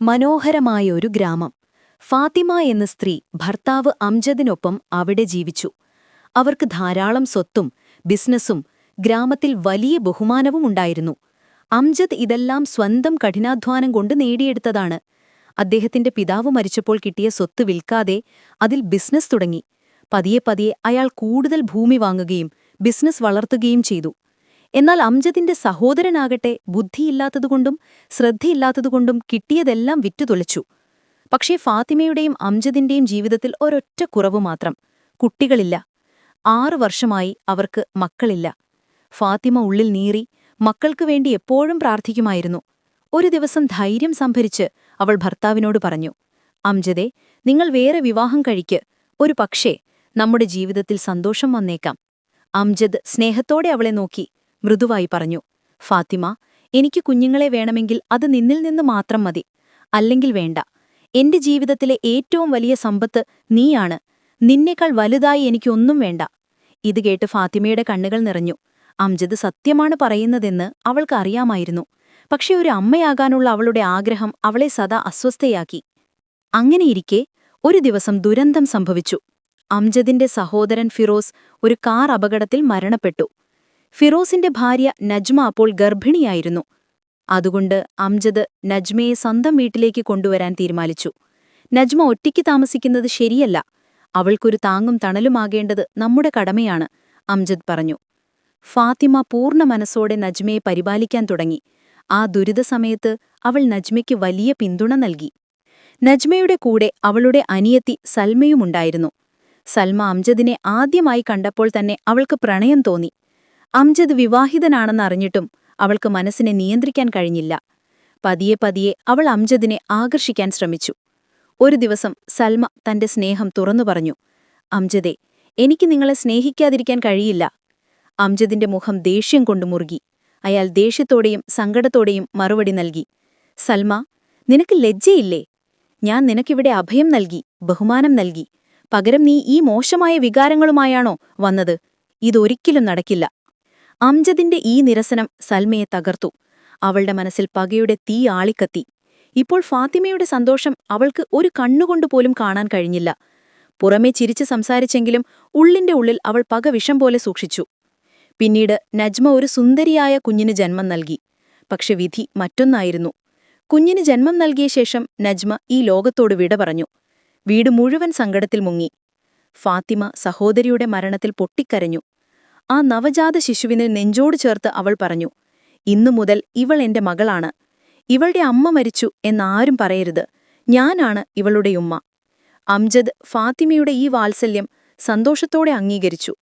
മനോഹരമായ ഒരു ഗ്രാമം. ഫാത്തിമ എന്ന സ്ത്രീ ഭർത്താവ് അംജദിനൊപ്പം അവിടെ ജീവിച്ചു. അവർക്ക് ധാരാളം സ്വത്തും ബിസിനസ്സും ഗ്രാമത്തിൽ വലിയ ബഹുമാനവും ഉണ്ടായിരുന്നു. അംജദ് ഇതെല്ലാം സ്വന്തം കഠിനാധ്വാനം കൊണ്ട് നേടിയെടുത്തതാണ്. അദ്ദേഹത്തിന്റെ പിതാവ് മരിച്ചപ്പോൾ കിട്ടിയ സ്വത്ത് വിൽക്കാതെ അതിൽ ബിസിനസ് തുടങ്ങി. പതിയെ പതിയെ അയാൾ കൂടുതൽ ഭൂമി വാങ്ങുകയും ബിസിനസ് വളർത്തുകയും ചെയ്തു. എന്നാൽ അംജദിന്റെ സഹോദരനാകട്ടെ ബുദ്ധിയില്ലാത്തതുകൊണ്ടും ശ്രദ്ധയില്ലാത്തതുകൊണ്ടും കിട്ടിയതെല്ലാം വിറ്റുതൊളിച്ചു. പക്ഷേ ഫാത്തിമയുടെയും അംജദിന്റെയും ജീവിതത്തിൽ ഒരൊറ്റ കുറവ് മാത്രം. കുട്ടികളില്ല. ആറു വർഷമായി അവർക്ക് മക്കളില്ല. ഫാത്തിമ ഉള്ളിൽ നീറി മക്കൾക്കു വേണ്ടി എപ്പോഴും പ്രാർത്ഥിക്കുമായിരുന്നു. ഒരു ദിവസം ധൈര്യം സംഭരിച്ച് അവൾ ഭർത്താവിനോട് പറഞ്ഞു അംജദേ നിങ്ങൾ വേറെ വിവാഹം കഴിക്ക്. ഒരു പക്ഷേ നമ്മുടെ ജീവിതത്തിൽ സന്തോഷം വന്നേക്കാം. അംജദ് സ്നേഹത്തോടെ അവളെ നോക്കി മൃദുവായി പറഞ്ഞു ഫാത്തിമ എനിക്ക് കുഞ്ഞുങ്ങളെ വേണമെങ്കിൽ അത് നിന്നിൽ നിന്ന് മാത്രം മതി. അല്ലെങ്കിൽ വേണ്ട. എന്റെ ജീവിതത്തിലെ ഏറ്റവും വലിയ സമ്പത്ത് നീയാണ്. നിന്നേക്കാൾ വലുതായി എനിക്കൊന്നും വേണ്ട. ഇത് കേട്ട് ഫാത്തിമയുടെ കണ്ണുകൾ നിറഞ്ഞു. അംജദ് സത്യമാണ് പറയുന്നതെന്ന് അവൾക്ക് അറിയാമായിരുന്നു. പക്ഷെ ഒരു അമ്മയാകാനുള്ള അവളുടെ ആഗ്രഹം അവളെ സദാ അസ്വസ്ഥയാക്കി. അങ്ങനെയിരിക്കെ ഒരു ദിവസം ദുരന്തം സംഭവിച്ചു. അംജദിന്റെ സഹോദരൻ ഫിറോസ് ഒരു കാർ അപകടത്തിൽ മരണപ്പെട്ടു. ഫിറോസിന്റെ ഭാര്യ നജ്മ അപ്പോൾ ഗർഭിണിയായിരുന്നു. അതുകൊണ്ട് അംജദ് നജ്മയെ സ്വന്തം വീട്ടിലേക്ക് കൊണ്ടുവരാൻ തീരുമാനിച്ചു. നജ്മ ഒറ്റയ്ക്ക് താമസിക്കുന്നത് ശരിയല്ല. അവൾക്കൊരു താങ്ങും തണലുമാകേണ്ടത് നമ്മുടെ കടമയാണ് അംജദ് പറഞ്ഞു. ഫാത്തിമ പൂർണ മനസ്സോടെ നജ്മയെ പരിപാലിക്കാൻ തുടങ്ങി. ആ ദുരിതസമയത്ത് അവൾ നജ്മയ്ക്ക് വലിയ പിന്തുണ നൽകി. നജ്മയുടെ കൂടെ അവളുടെ അനിയത്തി സൽമയുമുണ്ടായിരുന്നു. സൽമ അംജദിനെ ആദ്യമായി കണ്ടപ്പോൾ തന്നെ അവൾക്ക് പ്രണയം തോന്നി. അംജദ് വിവാഹിതനാണെന്ന് അറിഞ്ഞിട്ടും അവൾക്ക് മനസ്സിനെ നിയന്ത്രിക്കാൻ കഴിഞ്ഞില്ല. പതിയെ പതിയെ അവൾ അംജദിനെ ആകർഷിക്കാൻ ശ്രമിച്ചു. ഒരു ദിവസം സൽമ തന്റെ സ്നേഹം തുറന്നു പറഞ്ഞു അംജദേ എനിക്ക് നിങ്ങളെ സ്നേഹിക്കാതിരിക്കാൻ കഴിയില്ല അംജദിന്റെ മുഖം ദേഷ്യം കൊണ്ടു മുറുകി. അയാൾ ദേഷ്യത്തോടെയും സങ്കടത്തോടെയും മറുപടി നൽകി സൽമ നിനക്ക് ലജ്ജയില്ലേ? ഞാൻ നിനക്കിവിടെ അഭയം നൽകി ബഹുമാനം നൽകി. പകരം നീ ഈ മോശമായ വികാരങ്ങളുമായാണോ വന്നത്? ഇതൊരിക്കലും നടക്കില്ല. അംജദിന്റെ ഈ നിരസനം സൽമയെ തകർത്തു. അവളുടെ മനസ്സിൽ പകയുടെ തീ ആളിക്കത്തി. ഇപ്പോൾ ഫാത്തിമയുടെ സന്തോഷം അവൾക്ക് ഒരു കണ്ണുകൊണ്ടുപോലും കാണാൻ കഴിഞ്ഞില്ല. പുറമേ ചിരിച്ച് സംസാരിച്ചെങ്കിലും ഉള്ളിന്റെ ഉള്ളിൽ അവൾ പക വിഷം പോലെ സൂക്ഷിച്ചു. പിന്നീട് നജ്മ ഒരു സുന്ദരിയായ കുഞ്ഞിന് ജന്മം നൽകി. പക്ഷെ വിധി മറ്റൊന്നായിരുന്നു. കുഞ്ഞിന് ജന്മം നൽകിയ ശേഷം നജ്മ ഈ ലോകത്തോട് വിട പറഞ്ഞു. വീട് മുഴുവൻ സങ്കടത്തിൽ മുങ്ങി. ഫാത്തിമ സഹോദരിയുടെ മരണത്തിൽ പൊട്ടിക്കരഞ്ഞു. ആ നവജാത ശിശുവിനെ നെഞ്ചോട് ചേർത്ത് അവൾ പറഞ്ഞു ഇന്നു മുതൽ ഇവൾ എന്റെ മകളാണ്. ഇവളുടെ അമ്മ മരിച്ചു എന്നാരും പറയരുത്. ഞാനാണ് ഇവളുടെ ഉമ്മ. അംജദ് ഫാത്തിമയുടെ ഈ വാത്സല്യം സന്തോഷത്തോടെ അംഗീകരിച്ചു.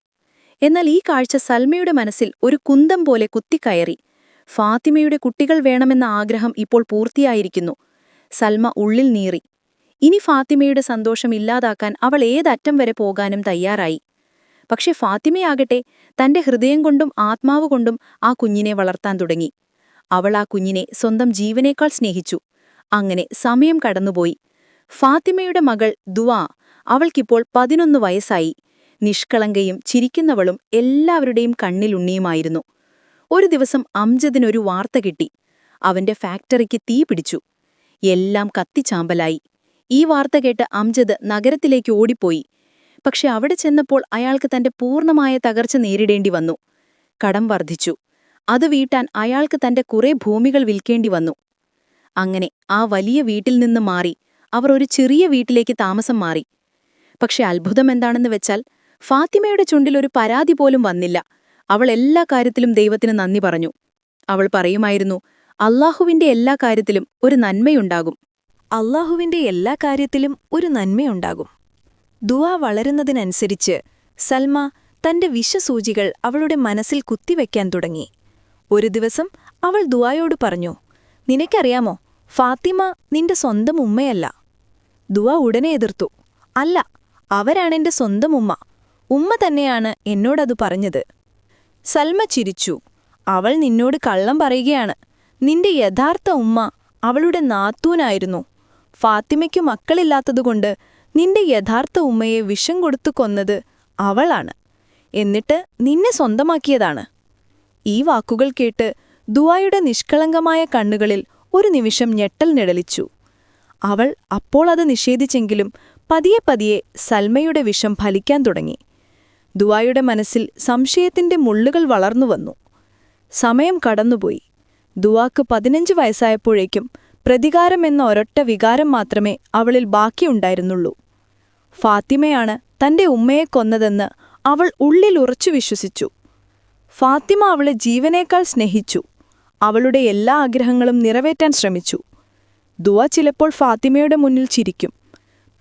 എന്നാൽ ഈ കാഴ്ച സൽമയുടെ മനസ്സിൽ ഒരു കുന്തം പോലെ കുത്തിക്കയറി. ഫാത്തിമയുടെ കുട്ടികൾ വേണമെന്ന ആഗ്രഹം ഇപ്പോൾ പൂർത്തിയായിരിക്കുന്നു. സൽമ ഉള്ളിൽ നീറി. ഇനി ഫാത്തിമയുടെ സന്തോഷം ഇല്ലാതാക്കാൻ അവൾ ഏതറ്റം വരെ പോകാനും തയ്യാറായി. പക്ഷെ ഫാത്തിമയാകട്ടെ തന്റെ ഹൃദയം കൊണ്ടും ആത്മാവ് കൊണ്ടും ആ കുഞ്ഞിനെ വളർത്താൻ തുടങ്ങി. അവൾ ആ കുഞ്ഞിനെ സ്വന്തം ജീവനേക്കാൾ സ്നേഹിച്ചു. അങ്ങനെ സമയം കടന്നുപോയി. ഫാത്തിമയുടെ മകൾ ദുവാ അവൾക്കിപ്പോൾ പതിനൊന്ന് വയസ്സായി. നിഷ്കളങ്കയും ചിരിക്കുന്നവളും എല്ലാവരുടെയും കണ്ണിലുണ്ണിയുമായിരുന്നു ഒരു ദിവസം അംജദിനൊരു വാർത്ത കിട്ടി. അവന്റെ ഫാക്ടറിക്ക് തീ പിടിച്ചു. എല്ലാം കത്തിച്ചാമ്പലായി. ഈ വാർത്ത കേട്ട് അംജദ് നഗരത്തിലേക്ക് ഓടിപ്പോയി. പക്ഷെ അവിടെ ചെന്നപ്പോൾ അയാൾക്ക് തന്റെ പൂർണമായ തകർച്ച നേരിടേണ്ടി വന്നു. കടം വർദ്ധിച്ചു അത് വീട്ടാൻ അയാൾക്ക് തന്റെ കുറെ ഭൂമികൾ വിൽക്കേണ്ടി വന്നു. അങ്ങനെ ആ വലിയ വീട്ടിൽ നിന്ന് മാറി അവർ ഒരു ചെറിയ വീട്ടിലേക്ക് താമസം മാറി. പക്ഷെ അത്ഭുതം എന്താണെന്ന് വെച്ചാൽ ഫാത്തിമയുടെ ചുണ്ടിൽ ഒരു പരാതി പോലും വന്നില്ല. അവൾ എല്ലാ കാര്യത്തിലും ദൈവത്തിന് നന്ദി പറഞ്ഞു. അവൾ പറയുമായിരുന്നു അള്ളാഹുവിന്റെ എല്ലാ കാര്യത്തിലും ഒരു നന്മയുണ്ടാകും. അള്ളാഹുവിന്റെ എല്ലാ കാര്യത്തിലും ഒരു നന്മയുണ്ടാകും. ദുവാ വളരുന്നതിനനുസരിച്ച് സൽമ തന്റെ വിഷസൂചികൾ അവളുടെ മനസ്സിൽ കുത്തിവെക്കാൻ തുടങ്ങി. ഒരു ദിവസം അവൾ ദുവായോട് പറഞ്ഞു നിനക്കറിയാമോ ഫാത്തിമ നിന്റെ സ്വന്തം ഉമ്മയല്ല. ദുവ ഉടനെ എതിർത്തു അല്ല അവരാണെന്റെ സ്വന്തം ഉമ്മ. ഉമ്മ തന്നെയാണ് എന്നോടതു പറഞ്ഞത്. സൽമ ചിരിച്ചു അവൾ നിന്നോട് കള്ളം പറയുകയാണ്. നിന്റെ യഥാർത്ഥ ഉമ്മ അവളുടെ നാത്തൂനായിരുന്നു. ഫാത്തിമയ്ക്കു മക്കളില്ലാത്തതുകൊണ്ട് നിന്റെ യഥാർത്ഥ ഉമ്മയെ വിഷം കൊടുത്തു കൊന്നത് അവളാണ്. എന്നിട്ട് നിന്നെ സ്വന്തമാക്കിയതാണ്. ഈ വാക്കുകൾ കേട്ട് ദുവായുടെ നിഷ്കളങ്കമായ കണ്ണുകളിൽ ഒരു നിമിഷം ഞെട്ടൽ നിഴലിച്ചു. അവൾ അപ്പോൾ അത് നിഷേധിച്ചെങ്കിലും പതിയെ പതിയെ സൽമയുടെ വിഷം ഫലിക്കാൻ തുടങ്ങി. ദുവായുടെ മനസ്സിൽ സംശയത്തിന്റെ മുള്ളുകൾ വളർന്നു വന്നു സമയം കടന്നുപോയി. ദുവാക്ക് പതിനഞ്ച് വയസ്സായപ്പോഴേക്കും പ്രതികാരം എന്ന ഒരൊറ്റ വികാരം മാത്രമേ അവളിൽ ബാക്കിയുണ്ടായിരുന്നുള്ളൂ. ഫാത്തിമയാണ് തന്റെ ഉമ്മയെ കൊന്നതെന്ന് അവൾ ഉള്ളിൽ ഉറച്ചു വിശ്വസിച്ചു. ഫാത്തിമ അവളെ ജീവനേക്കാൾ സ്നേഹിച്ചു. അവളുടെ എല്ലാ ആഗ്രഹങ്ങളും നിറവേറ്റാൻ ശ്രമിച്ചു. ദുവ ചിലപ്പോൾ ഫാത്തിമയുടെ മുന്നിൽ ചിരിക്കും.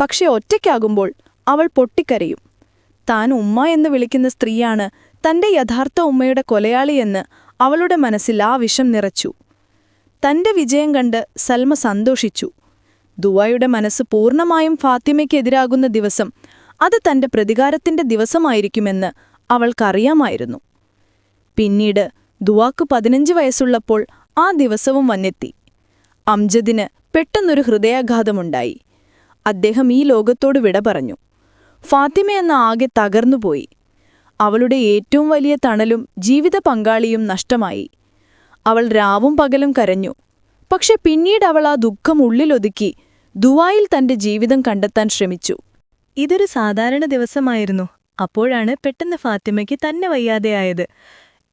പക്ഷെ ഒറ്റയ്ക്കാകുമ്പോൾ അവൾ പൊട്ടിക്കരയും. താൻ ഉമ്മ എന്ന് വിളിക്കുന്ന സ്ത്രീയാണ് തന്റെ യഥാർത്ഥ ഉമ്മയുടെ കൊലയാളിയെന്ന് അവളുടെ മനസ്സിൽ ആ വിഷം നിറച്ചു. തന്റെ വിജയം കണ്ട് സൽമ സന്തോഷിച്ചു. ദുവായുടെ മനസ്സ് പൂർണമായും ഫാത്തിമയ്ക്കെതിരാകുന്ന ദിവസം അത് തന്റെ പ്രതികാരത്തിന്റെ ദിവസമായിരിക്കുമെന്ന് അവൾക്കറിയാമായിരുന്നു. പിന്നീട് ദുവാക്ക് പതിനഞ്ച് വയസ്സുള്ളപ്പോൾ ആ ദിവസവും വന്നെത്തി. അംജദിന് പെട്ടെന്നൊരു ഹൃദയാഘാതമുണ്ടായി. അദ്ദേഹം ഈ ലോകത്തോട് വിട പറഞ്ഞു. ഫാത്തിമ എന്ന ആകെ തകർന്നുപോയി. അവളുടെ ഏറ്റവും വലിയ തണലും ജീവിത പങ്കാളിയും നഷ്ടമായി. അവൾ രാവും പകലും കരഞ്ഞു. പക്ഷെ പിന്നീട് അവൾ ആ ദുഃഖം ഉള്ളിലൊതുക്കി ദുവായിൽ തന്റെ ജീവിതം കണ്ടെത്താൻ ശ്രമിച്ചു. ഇതൊരു സാധാരണ ദിവസമായിരുന്നു. അപ്പോഴാണ് പെട്ടെന്ന് ഫാത്തിമയ്ക്ക് തന്നെ വയ്യാതെയായത്.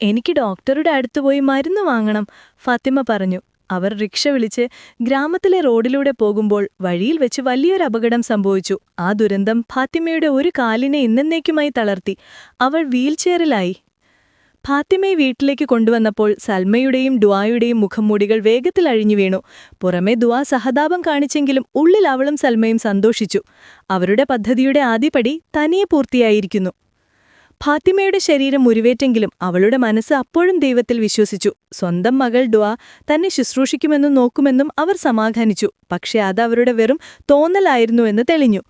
എനിക്ക് ഡോക്ടറുടെ അടുത്ത് പോയി മരുന്ന് വാങ്ങണം ഫാത്തിമ പറഞ്ഞു. അവർ റിക്ഷ വിളിച്ച് ഗ്രാമത്തിലെ റോഡിലൂടെ പോകുമ്പോൾ വഴിയിൽ വെച്ച് വലിയൊരു അപകടം സംഭവിച്ചു. ആ ദുരന്തം ഫാത്തിമയുടെ ഒരു കാലിനെ ഇന്നേക്കുമായി തളർത്തി. അവൾ വീൽചെയറിലായി. ഫാത്തിമയെ വീട്ടിലേക്ക് കൊണ്ടുവന്നപ്പോൾ സൽമയുടെയും ഡുവായുടെയും മുഖംമൂടികൾ വേഗത്തിൽ അഴിഞ്ഞു വീണു. പുറമെ ദുവാ സഹതാപം കാണിച്ചെങ്കിലും ഉള്ളിൽ അവളും സൽമയും സന്തോഷിച്ചു. അവരുടെ പദ്ധതിയുടെ ആദ്യപടി തനിയെ പൂർത്തിയായിരിക്കുന്നു. ഫാത്തിമയുടെ ശരീരം മുറിവേറ്റെങ്കിലും അവളുടെ മനസ്സ് അപ്പോഴും ദൈവത്തിൽ വിശ്വസിച്ചു. സ്വന്തം മകൾ ഡുവ തന്നെ ശുശ്രൂഷിക്കുമെന്നും നോക്കുമെന്നും അവർ സമാധാനിച്ചു. പക്ഷേ അത് അവരുടെ വെറും തോന്നലായിരുന്നുവെന്ന് തെളിഞ്ഞു.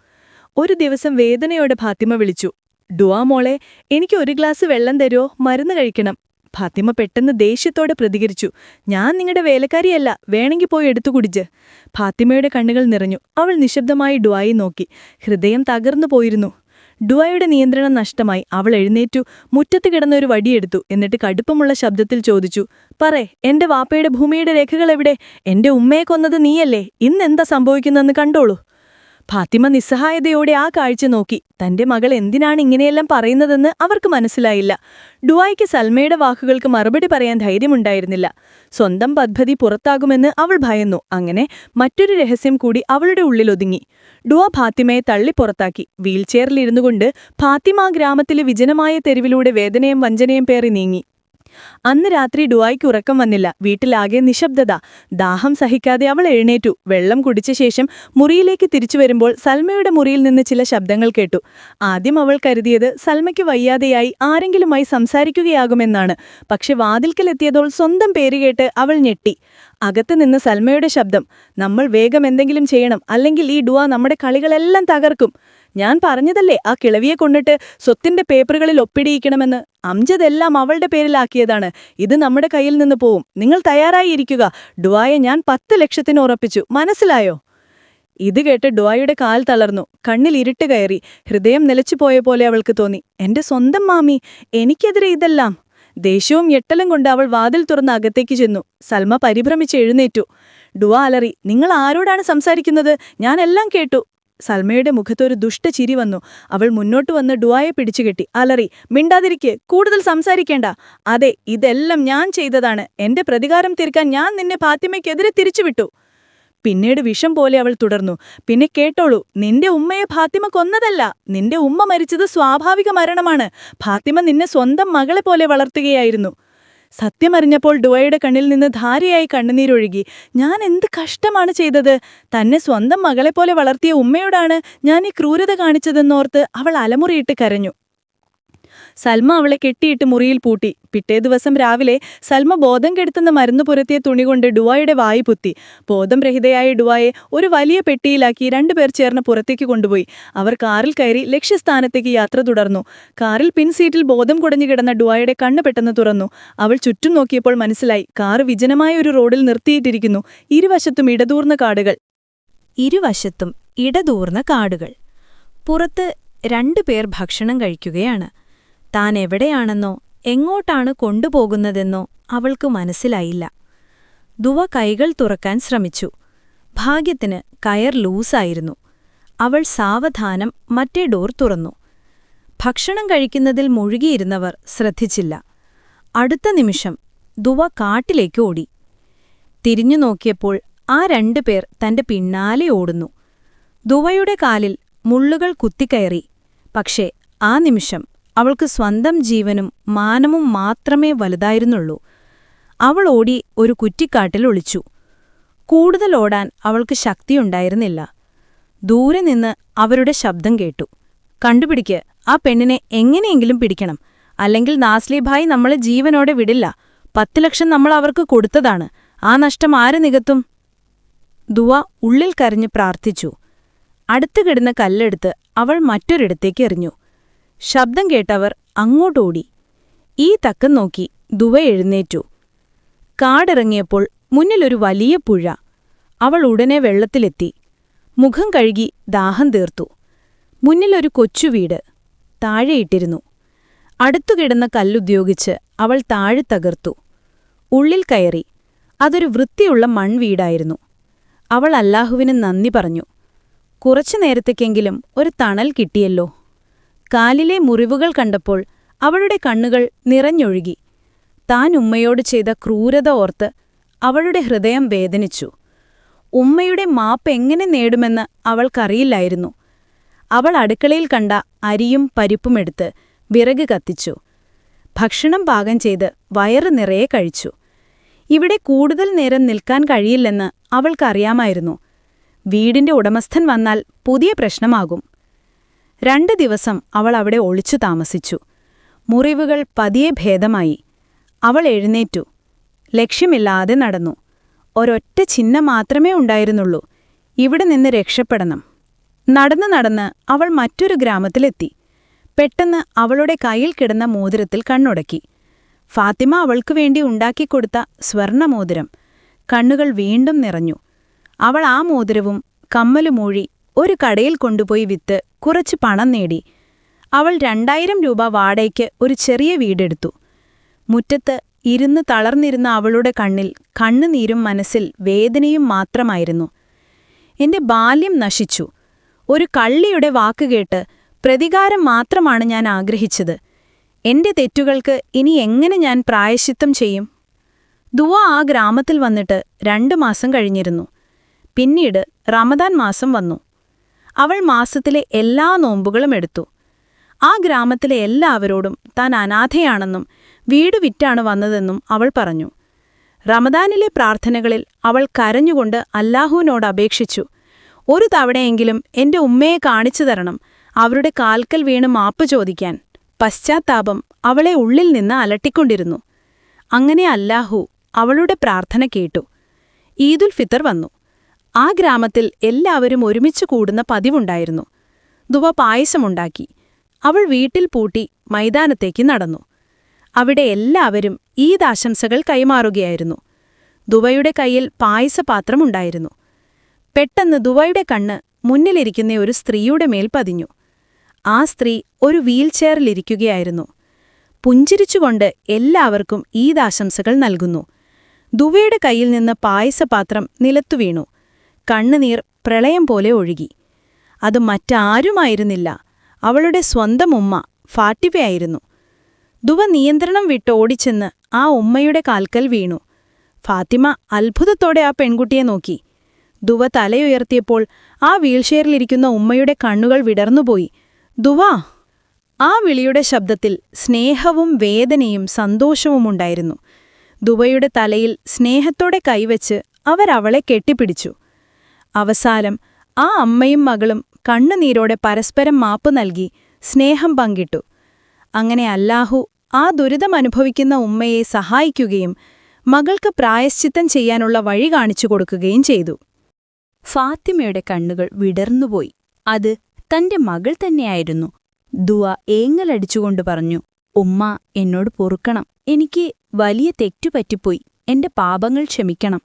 ഒരു ദിവസം വേദനയോടെ ഫാത്തിമ വിളിച്ചു. ഡുവാ മോളെ എനിക്ക് ഒരു ഗ്ലാസ് വെള്ളം തരുമോ മരുന്ന് കഴിക്കണം. ഫാത്തിമ പെട്ടെന്ന് ദേഷ്യത്തോടെ പ്രതികരിച്ചു. ഞാൻ നിങ്ങളുടെ വേലക്കാരിയല്ല. വേണമെങ്കിൽ പോയി എടുത്തു കുടിച്ച്. ഫാത്തിമയുടെ കണ്ണുകൾ നിറഞ്ഞു. അവൾ നിശബ്ദമായി ഡുവായി നോക്കി. ഹൃദയം തകർന്നു പോയിരുന്നു. ഡുവായുടെ നിയന്ത്രണം നഷ്ടമായി. അവൾ എഴുന്നേറ്റു. മുറ്റത്ത് കിടന്ന ഒരു വടിയെടുത്തു എന്നിട്ട് കടുപ്പമുള്ള ശബ്ദത്തിൽ ചോദിച്ചു. പറേ എന്റെ വാപ്പയുടെ ഭൂമിയുടെ രേഖകൾ എവിടെ? എന്റെ ഉമ്മയെ കൊന്നത് നീയല്ലേ? ഇന്നെന്താ സംഭവിക്കുന്നതെന്ന് കണ്ടോളൂ. ഫാത്തിമ നിസ്സഹായതയോടെ ആ കാഴ്ച നോക്കി. തന്റെ മകൾ എന്തിനാണ് ഇങ്ങനെയെല്ലാം പറയുന്നതെന്ന് അവർക്ക് മനസ്സിലായില്ല. ഡുവായ്ക്ക് സൽമയുടെ വാക്കുകൾക്ക് മറുപടി പറയാൻ ധൈര്യമുണ്ടായിരുന്നില്ല. സ്വന്തം പദ്ധതി പുറത്താകുമെന്ന് അവൾ ഭയന്നു. അങ്ങനെ മറ്റൊരു രഹസ്യം കൂടി അവളുടെ ഉള്ളിലൊതുങ്ങി ഡുവ ഫാത്തിമയെ തള്ളി പുറത്താക്കി. വീൽചെയറിലിരുന്നുകൊണ്ട് ഫാത്തിമ ഗ്രാമത്തിലെ വിജനമായ തെരുവിലൂടെ വേദനയും വഞ്ചനയും പേറി നീങ്ങി. അന്ന് രാത്രി ഡുവായ്ക്ക് ഉറക്കം വന്നില്ല. വീട്ടിലാകെ നിശബ്ദത. ദാഹം സഹിക്കാതെ അവൾ എഴുന്നേറ്റു. വെള്ളം കുടിച്ച ശേഷം മുറിയിലേക്ക് തിരിച്ചു വരുമ്പോൾ സൽമയുടെ മുറിയിൽ നിന്ന് ചില ശബ്ദങ്ങൾ കേട്ടു. ആദ്യം അവൾ കരുതിയത് സൽമയ്ക്ക് വയ്യാതെയായി ആരെങ്കിലുമായി സംസാരിക്കുകയാകുമെന്നാണ്. പക്ഷെ വാതിൽക്കലെത്തിയതോൾ സ്വന്തം പേര് കേട്ട് അവൾ ഞെട്ടി. അകത്ത് നിന്ന് സൽമയുടെ ശബ്ദം നമ്മൾ വേഗം എന്തെങ്കിലും ചെയ്യണം അല്ലെങ്കിൽ ഈ ഡുവ നമ്മുടെ കളികളെല്ലാം തകർക്കും. ഞാൻ പറഞ്ഞതല്ലേ ആ കിളവിയെ കൊണ്ടിട്ട് സ്വത്തിന്റെ പേപ്പറുകളിൽ ഒപ്പിടിയിക്കണമെന്ന്. അംജതെല്ലാം അവളുടെ പേരിലാക്കിയതാണ്. ഇത് നമ്മുടെ കയ്യിൽ നിന്ന് പോവും. നിങ്ങൾ തയ്യാറായിരിക്കുക. ഡുവായെ ഞാൻ പത്ത് ലക്ഷത്തിന് ഉറപ്പിച്ചു. മനസ്സിലായോ? ഇത് കേട്ട് ഡുവായുടെ കാൽ തളർന്നു. കണ്ണിൽ ഇരുട്ട് കയറി. ഹൃദയം നിലച്ചുപോയ പോലെ അവൾക്ക് തോന്നി. എന്റെ സ്വന്തം മാമി എനിക്കെതിരെ ഇതെല്ലാം? ദേഷ്യവും ഞെട്ടലും കൊണ്ട് അവൾ വാതിൽ തുറന്ന് അകത്തേക്ക് ചെന്നു. സൽമ പരിഭ്രമിച്ച് എഴുന്നേറ്റു. ഡുവ അലറി നിങ്ങൾ ആരോടാണ് സംസാരിക്കുന്നത്? ഞാനെല്ലാം കേട്ടു. സൽമയുടെ മുഖത്തൊരു ദുഷ്ടചിരി വന്നു. അവൾ മുന്നോട്ട് വന്ന് ഡുവായെ പിടിച്ചുകെട്ടി അലറി മിണ്ടാതിരിക്കെ കൂടുതൽ സംസാരിക്കേണ്ട. അതെ ഇതെല്ലാം ഞാൻ ചെയ്തതാണ്. എന്റെ പ്രതികാരം തീർക്കാൻ ഞാൻ നിന്നെ ഫാത്തിമയ്ക്കെതിരെ തിരിച്ചുവിട്ടു. പിന്നീട് വിഷം പോലെ അവൾ തുടർന്നു. പിന്നെ കേട്ടോളൂ നിന്റെ ഉമ്മയെ ഫാത്തിമ കൊന്നതല്ല. നിന്റെ ഉമ്മ മരിച്ചത് സ്വാഭാവിക മരണമാണ്. ഫാത്തിമ നിന്നെ സ്വന്തം മകളെ പോലെ വളർത്തുകയായിരുന്നു. സത്യമറിഞ്ഞപ്പോൾ ഡുവയുടെ കണ്ണിൽ നിന്ന് ധാരയായി കണ്ണുനീരൊഴുകി. ഞാൻ എന്ത് കഷ്ടമാണ് ചെയ്തത്? തന്നെ സ്വന്തം മകളെപ്പോലെ വളർത്തിയ ഉമ്മയോടാണ് ഞാൻ ഈ ക്രൂരത കാണിച്ചതെന്നോർത്ത് അവൾ അലമുറിയിട്ട് കരഞ്ഞു. സൽമ അവളെ കെട്ടിയിട്ട് മുറിയിൽ പൂട്ടി. പിറ്റേ ദിവസം രാവിലെ സൽമ ബോധം കെടുത്തുന്ന മരുന്ന് പുരത്തിയ തുണി കൊണ്ട് ഡുവായുടെ വായി പുത്തി. ബോധം രഹിതയായ ഡുവായെ ഒരു വലിയ പെട്ടിയിലാക്കി രണ്ടുപേർ ചേർന്ന് പുറത്തേക്ക് കൊണ്ടുപോയി. അവർ കാറിൽ കയറി ലക്ഷ്യസ്ഥാനത്തേക്ക് യാത്ര തുടർന്നു. കാറിൽ പിൻസീറ്റിൽ ബോധം കുടഞ്ഞു കിടന്ന ഡുവായുടെ കണ്ണ് പെട്ടെന്ന് തുറന്നു. അവൾ ചുറ്റും നോക്കിയപ്പോൾ മനസ്സിലായി. കാർ വിജനമായ ഒരു റോഡിൽ നിർത്തിയിട്ടിരിക്കുന്നു. ഇരുവശത്തും ഇടതൂർന്ന കാടുകൾ. ഇരുവശത്തും ഇടതൂർന്ന കാടുകൾ. പുറത്ത് രണ്ടുപേർ ഭക്ഷണം കഴിക്കുകയാണ്. താൻ എവിടെയാണെന്നോ എങ്ങോട്ടാണ് കൊണ്ടുപോകുന്നതെന്നോ അവൾക്ക് മനസ്സിലായില്ല. ദുവ കൈകൾ തുറക്കാൻ ശ്രമിച്ചു. ഭാഗ്യത്തിന് കയർ ലൂസായിരുന്നു. അവൾ സാവധാനം മറ്റേ ഡോർ തുറന്നു. ഭക്ഷണം കഴിക്കുന്നതിൽ മുഴുകിയിരുന്നവർ ശ്രദ്ധിച്ചില്ല. അടുത്ത നിമിഷം ദുവ കാട്ടിലേക്ക് ഓടി. തിരിഞ്ഞു നോക്കിയപ്പോൾ ആ രണ്ടുപേർ തന്റെ പിന്നാലെ ഓടുന്നു. ദുവയുടെ കാലിൽ മുള്ളുകൾ കുത്തിക്കയറി. പക്ഷേ ആ നിമിഷം അവൾക്ക് സ്വന്തം ജീവനും മാനവും മാത്രമേ വലുതായിരുന്നുള്ളൂ. അവൾ ഓടി ഒരു കുറ്റിക്കാട്ടിൽ ഒളിച്ചു. കൂടുതൽ ഓടാൻ അവൾക്ക് ശക്തിയുണ്ടായിരുന്നില്ല. ദൂരെ നിന്ന് അവരുടെ ശബ്ദം കേട്ടു. കണ്ടുപിടിക്ക് ആ പെണ്ണിനെ എങ്ങനെയെങ്കിലും പിടിക്കണം. അല്ലെങ്കിൽ നാസ്ലിഭായി നമ്മളെ ജീവനോടെ വിടില്ല. പത്ത് ലക്ഷം നമ്മൾ അവർക്ക് കൊടുത്തതാണ്. ആ നഷ്ടം ആര് നികത്തും? ദുവ ഉള്ളിൽ കരഞ്ഞ് പ്രാർത്ഥിച്ചു. അടുത്തു കിടന്ന കല്ലെടുത്ത് അവൾ മറ്റൊരിടത്തേക്ക് എറിഞ്ഞു. ശബ്ദം കേട്ടവർ അങ്ങോട്ടോടി. ഈ തക്കം നോക്കി ദുവ എഴുന്നേറ്റു. കാടിറങ്ങിയപ്പോൾ മുന്നിലൊരു വലിയ പുഴ. അവൾ ഉടനെ വെള്ളത്തിലെത്തി. മുഖം കഴുകി ദാഹം തീർത്തു. മുന്നിലൊരു കൊച്ചുവീട് താഴെയിട്ടിരുന്നു അടുത്തുകിടന്ന കല്ലുപയോഗിച്ച് അവൾ താഴെ തകർത്തു. ഉള്ളിൽ കയറി. അതൊരു വൃത്തിയുള്ള മൺവീടായിരുന്നു. അവൾ അല്ലാഹുവിന് നന്ദി പറഞ്ഞു. കുറച്ചു നേരത്തേക്കെങ്കിലും ഒരു തണൽ കിട്ടിയല്ലോ. കാലിലെ മുറിവുകൾ കണ്ടപ്പോൾ അവളുടെ കണ്ണുകൾ നിറഞ്ഞൊഴുകി. താൻ ഉമ്മയോട് ചെയ്ത ക്രൂരത ഓർത്ത് അവളുടെ ഹൃദയം വേദനിച്ചു. ഉമ്മയുടെ മാപ്പ് എങ്ങനെ നേടുമെന്ന് അവൾക്കറിയില്ലായിരുന്നു. അവൾ അടുക്കളയിൽ കണ്ട അരിയും പരിപ്പുമെടുത്ത് വിറക് കത്തിച്ചു. ഭക്ഷണം പാകം ചെയ്ത് വയറ് നിറയെ കഴിച്ചു. ഇവിടെ കൂടുതൽ നേരം നിൽക്കാൻ കഴിയില്ലെന്ന് അവൾക്കറിയാമായിരുന്നു. വീടിന്റെ ഉടമസ്ഥൻ വന്നാൽ പുതിയ പ്രശ്നമാകും. രണ്ട് ദിവസം അവൾ അവിടെ ഒളിച്ചു താമസിച്ചു. മുറിവുകൾ പതിയെ ഭേദമായി. അവൾ എഴുന്നേറ്റു. ലക്ഷ്യമില്ലാതെ നടന്നു. ഒരൊറ്റ ചിഹ്നം മാത്രമേ ഉണ്ടായിരുന്നുള്ളൂ. ഇവിടെ നിന്ന് രക്ഷപ്പെടണം. നടന്ന് നടന്ന് അവൾ മറ്റൊരു ഗ്രാമത്തിലെത്തി. പെട്ടെന്ന് അവളുടെ കയ്യിൽ കിടന്ന മോതിരത്തിൽ കണ്ണുടക്കി. ഫാത്തിമ അവൾക്കു വേണ്ടി ഉണ്ടാക്കിക്കൊടുത്ത സ്വർണമോതിരം. കണ്ണുകൾ വീണ്ടും നിറഞ്ഞു. അവൾ ആ മോതിരവും കമ്മലുമൂഴി ഒരു കടയിൽ കൊണ്ടുപോയി വിത്ത് കുറച്ച് പണം നേടി. അവൾ രണ്ടായിരം രൂപ വാടകയ്ക്ക് ഒരു ചെറിയ വീടെടുത്തു. മുറ്റത്ത് ഇരുന്ന് തളർന്നിരുന്ന അവളുടെ കണ്ണിൽ കണ്ണുനീരും മനസ്സിൽ വേദനയും മാത്രമായിരുന്നു. എന്റെ ബാല്യം നശിച്ചു. ഒരു കള്ളിയുടെ വാക്കുകേട്ട് പ്രതികാരം മാത്രമാണ് ഞാൻ ആഗ്രഹിച്ചത്. എന്റെ തെറ്റുകൾക്ക് ഇനി എങ്ങനെ ഞാൻ പ്രായശിത്തം ചെയ്യും? ദുവ ആ ഗ്രാമത്തിൽ വന്നിട്ട് രണ്ടു മാസം കഴിഞ്ഞിരുന്നു. പിന്നീട് റമദാൻ മാസം വന്നു. അവൾ മാസത്തിലെ എല്ലാ നോമ്പുകളും എടുത്തു. ആ ഗ്രാമത്തിലെ എല്ലാവരോടും താൻ അനാഥയാണെന്നും വീട് വിറ്റാണ് വന്നതെന്നും അവൾ പറഞ്ഞു. റമദാനിലെ പ്രാർത്ഥനകളിൽ അവൾ കരഞ്ഞുകൊണ്ട് അല്ലാഹുവിനോട് അപേക്ഷിച്ചു. ഒരു തവണയെങ്കിലും എന്റെ ഉമ്മയെ കാണിച്ചു തരണം അവരുടെ കാൽക്കൽ വീണ് മാപ്പ് ചോദിക്കാൻ. പശ്ചാത്താപം അവളെ ഉള്ളിൽ നിന്ന് അലട്ടിക്കൊണ്ടിരുന്നു. അങ്ങനെ അല്ലാഹു അവളുടെ പ്രാർത്ഥന കേട്ടു. ഈദുൽ ഫിത്തർ വന്നു. ആ ഗ്രാമത്തിൽ എല്ലാവരും ഒരുമിച്ച് കൂടുന്ന പതിവുണ്ടായിരുന്നു. ദുവ പായസമുണ്ടാക്കി. അവൾ വീട്ടിൽ പൂട്ടി മൈതാനത്തേക്ക് നടന്നു. അവിടെ എല്ലാവരും ഈദാശംസകൾ കൈമാറുകയായിരുന്നു. ദുവയുടെ കയ്യിൽ പായസപാത്രമുണ്ടായിരുന്നു. പെട്ടെന്ന് ദുവയുടെ കണ്ണ് മുന്നിലിരിക്കുന്ന ഒരു സ്ത്രീയുടെ മേൽ പതിഞ്ഞു. ആ സ്ത്രീ ഒരു വീൽചെയറിലിരിക്കുകയായിരുന്നു. പുഞ്ചിരിച്ചുകൊണ്ട് എല്ലാവർക്കും ഈദാശംസകൾ നൽകുന്നു. ദുവയുടെ കയ്യിൽ നിന്ന് പായസപാത്രം നിലത്തു വീണു കണ്ണുനീർ പ്രളയം പോലെ ഒഴുകി. അത് മറ്റാരുമായിരുന്നില്ല. അവളുടെ സ്വന്തം ഉമ്മ ഫാറ്റിവയായിരുന്നു ദുവ നിയന്ത്രണം വിട്ട് ഓടിച്ചെന്ന് ആ ഉമ്മയുടെ കാൽക്കൽ വീണു. ഫാത്തിമ അത്ഭുതത്തോടെ ആ പെൺകുട്ടിയെ നോക്കി. ദുവ തലയുയർത്തിയപ്പോൾ ആ വീൽഷെയറിലിരിക്കുന്ന ഉമ്മയുടെ കണ്ണുകൾ വിടർന്നുപോയി. ദുവാ! ആ വിളിയുടെ ശബ്ദത്തിൽ സ്നേഹവും വേദനയും സന്തോഷവുമുണ്ടായിരുന്നു ദുവയുടെ തലയിൽ സ്നേഹത്തോടെ കൈവച്ച് അവരവളെ കെട്ടിപ്പിടിച്ചു. അവസാനം ആ അമ്മയും മകളും കണ്ണുനീരോടെ പരസ്പരം മാപ്പ് നൽകി സ്നേഹം പങ്കിട്ടു. അങ്ങനെ അല്ലാഹു ആ ദുരിതമനുഭവിക്കുന്ന ഉമ്മയെ സഹായിക്കുകയും മകൾക്ക് പ്രായശ്ചിത്തം ചെയ്യാനുള്ള വഴി കാണിച്ചു കൊടുക്കുകയും ചെയ്തു. ഫാത്തിമയുടെ കണ്ണുകൾ വിടർന്നുപോയി. അത് തന്റെ മകൾ തന്നെയായിരുന്നു. ദുവ ഏങ്ങലടിച്ചുകൊണ്ട് പറഞ്ഞു ഉമ്മ എന്നോട് പൊറുക്കണം. എനിക്ക് വലിയ തെറ്റുപറ്റിപ്പോയി എന്റെ പാപങ്ങൾ ക്ഷമിക്കണം.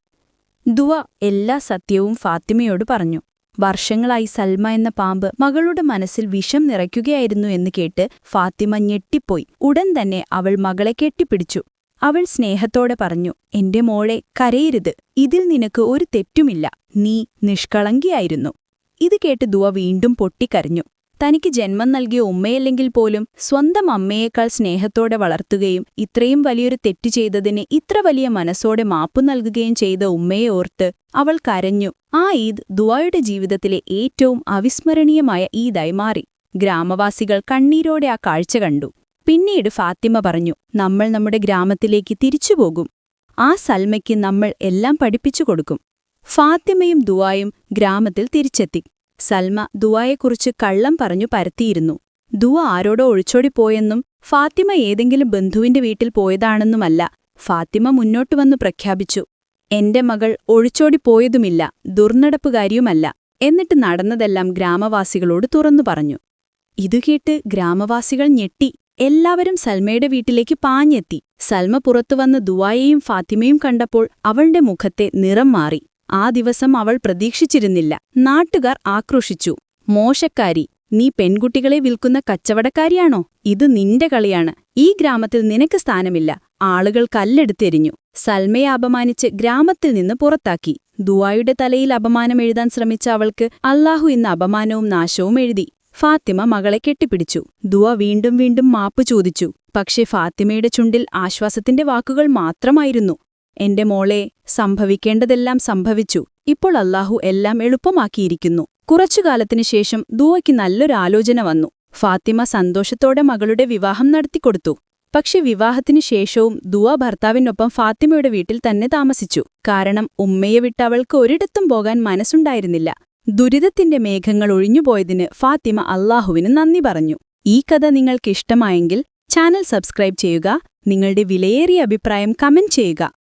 ദുവ എല്ലാ സത്യവും ഫാത്തിമയോട് പറഞ്ഞു. വർഷങ്ങളായി സൽമ എന്ന പാമ്പ് മകളുടെ മനസ്സിൽ വിഷം നിറയ്ക്കുകയായിരുന്നു എന്ന് കേട്ട് ഫാത്തിമ ഞെട്ടിപ്പോയി. ഉടൻ തന്നെ അവൾ മകളെ കെട്ടിപ്പിടിച്ചു. അവൾ സ്നേഹത്തോടെ പറഞ്ഞു എന്റെ മോളെ കരയരുത്. ഇതിൽ നിനക്ക് ഒരു തെറ്റുമില്ല. നീ നിഷ്കളങ്കിയായിരുന്നു. ഇത് കേട്ട് ദുവ വീണ്ടും പൊട്ടിക്കരഞ്ഞു. തനിക്ക് ജന്മം നൽകിയ ഉമ്മയല്ലെങ്കിൽ പോലും സ്വന്തം അമ്മയേക്കാൾ സ്നേഹത്തോടെ വളർത്തുകയും ഇത്രയും വലിയൊരു തെറ്റു ചെയ്തതിന് ഇത്ര വലിയ മനസ്സോടെ മാപ്പു നൽകുകയും ചെയ്ത ഉമ്മയെ ഓർത്ത് അവൾ കരഞ്ഞു. ആ ഈദ് ദുവായുടെ ജീവിതത്തിലെ ഏറ്റവും അവിസ്മരണീയമായ ഈദായി മാറി. ഗ്രാമവാസികൾ കണ്ണീരോടെ ആ കാഴ്ച കണ്ടു. പിന്നീട് ഫാത്തിമ പറഞ്ഞു നമ്മൾ നമ്മുടെ ഗ്രാമത്തിലേക്ക് തിരിച്ചുപോകും ആ സൽമയ്ക്ക് നമ്മൾ എല്ലാം പഠിപ്പിച്ചു കൊടുക്കും. ഫാത്തിമയും ദുവായും ഗ്രാമത്തിൽ തിരിച്ചെത്തി. സൽമ ദുവായെക്കുറിച്ച് കള്ളം പറഞ്ഞു പരത്തിയിരുന്നു. ദുവ ആരോടോ ഒളിച്ചോടിപ്പോയെന്നും ഫാത്തിമ ഏതെങ്കിലും ബന്ധുവിന്റെ വീട്ടിൽ പോയതാണെന്നുമല്ല ഫാത്തിമ മുന്നോട്ടു വന്നു പ്രഖ്യാപിച്ചു. എന്റെ മകൾ ഒളിച്ചോടിപ്പോയതുമില്ല ദുർനടപ്പുകാരിയുമല്ല എന്നിട്ട് നടന്നതെല്ലാം ഗ്രാമവാസികളോട് തുറന്നു പറഞ്ഞു. ഇതുകേട്ട് ഗ്രാമവാസികൾ ഞെട്ടി. എല്ലാവരും സൽമയുടെ വീട്ടിലേക്ക് പാഞ്ഞെത്തി. സൽമ പുറത്തുവന്ന് ദുവായെയും ഫാത്തിമയും കണ്ടപ്പോൾ അവളുടെ മുഖത്തെ നിറം മാറി. ആ ദിവസം അവൾ പ്രതീക്ഷിച്ചിരുന്നില്ല. നാട്ടുകാർ ആക്രോശിച്ചു. മോശക്കാരി നീ പെൺകുട്ടികളെ വിൽക്കുന്ന കച്ചവടക്കാരിയാണോ? ഇത് നിന്റെ കളിയാണ്. ഈ ഗ്രാമത്തിൽ നിനക്ക് സ്ഥാനമില്ല. ആളുകൾ കല്ലെടുത്തെരിഞ്ഞു സൽമയെ അപമാനിച്ച് ഗ്രാമത്തിൽ നിന്ന് പുറത്താക്കി. ദുവായുടെ തലയിൽ അപമാനം എഴുതാൻ ശ്രമിച്ച അവൾക്ക് അല്ലാഹു ഇന്ന് അപമാനവും നാശവും എഴുതി. ഫാത്തിമ മകളെ കെട്ടിപ്പിടിച്ചു. ദുവ വീണ്ടും വീണ്ടും മാപ്പ് ചോദിച്ചു. പക്ഷേ ഫാത്തിമയുടെ ചുണ്ടിൽ ആശ്വാസത്തിന്റെ വാക്കുകൾ മാത്രമായിരുന്നു. എന്റെ മോളെ സംഭവിക്കേണ്ടതെല്ലാം സംഭവിച്ചു. ഇപ്പോൾ അല്ലാഹു എല്ലാം എളുപ്പമാക്കിയിരിക്കുന്നു. കുറച്ചുകാലത്തിനു ശേഷം ദുവയ്ക്ക് നല്ലൊരാലോചന വന്നു. ഫാത്തിമ സന്തോഷത്തോടെ മകളുടെ വിവാഹം നടത്തിക്കൊടുത്തു. പക്ഷെ വിവാഹത്തിനു ശേഷവും ദുവ ഭർത്താവിനൊപ്പം ഫാത്തിമയുടെ വീട്ടിൽ തന്നെ താമസിച്ചു. കാരണം ഉമ്മയെ വിട്ട് അവൾക്ക് ഒരിടത്തും പോകാൻ മനസ്സുണ്ടായിരുന്നില്ല. ദുരിതത്തിന്റെ മേഘങ്ങൾ ഒഴിഞ്ഞുപോയതിന് ഫാത്തിമ അള്ളാഹുവിന് നന്ദി പറഞ്ഞു. ഈ കഥ നിങ്ങൾക്കിഷ്ടമായെങ്കിൽ ചാനൽ സബ്സ്ക്രൈബ് ചെയ്യുക നിങ്ങളുടെ വിലയേറിയ അഭിപ്രായം കമന്റ് ചെയ്യുക.